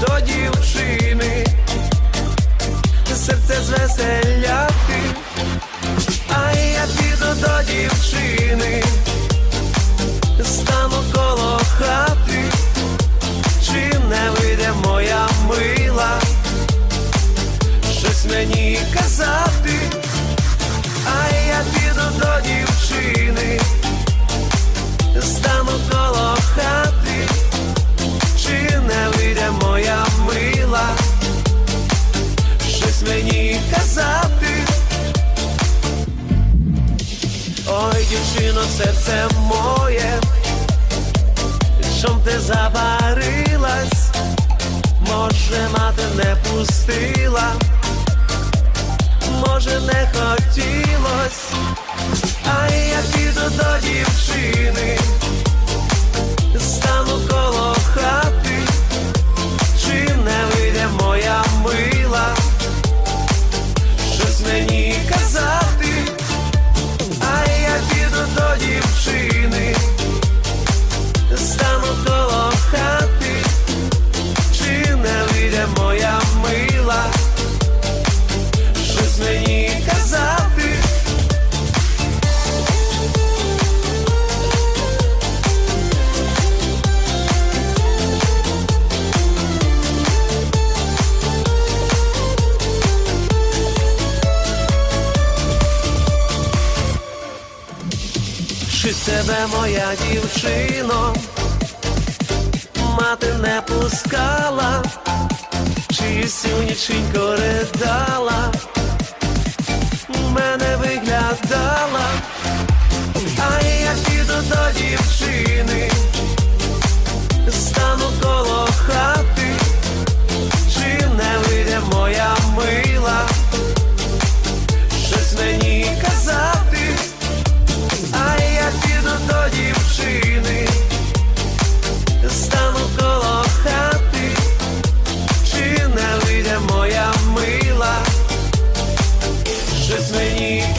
до дівчини, серце звеселяти, а я піду до дівчини, стану коло хати, чи не вийде моя мила, щось мені казати, а я піду до дівчини, стану. Дівчино, серце моє, чом ти забарилась, може, мати не пустила, може, не хотілось, а я піду до дівчини, тебе моя дівчино, мати не пускала, чи сильніченько ридала, мене. when you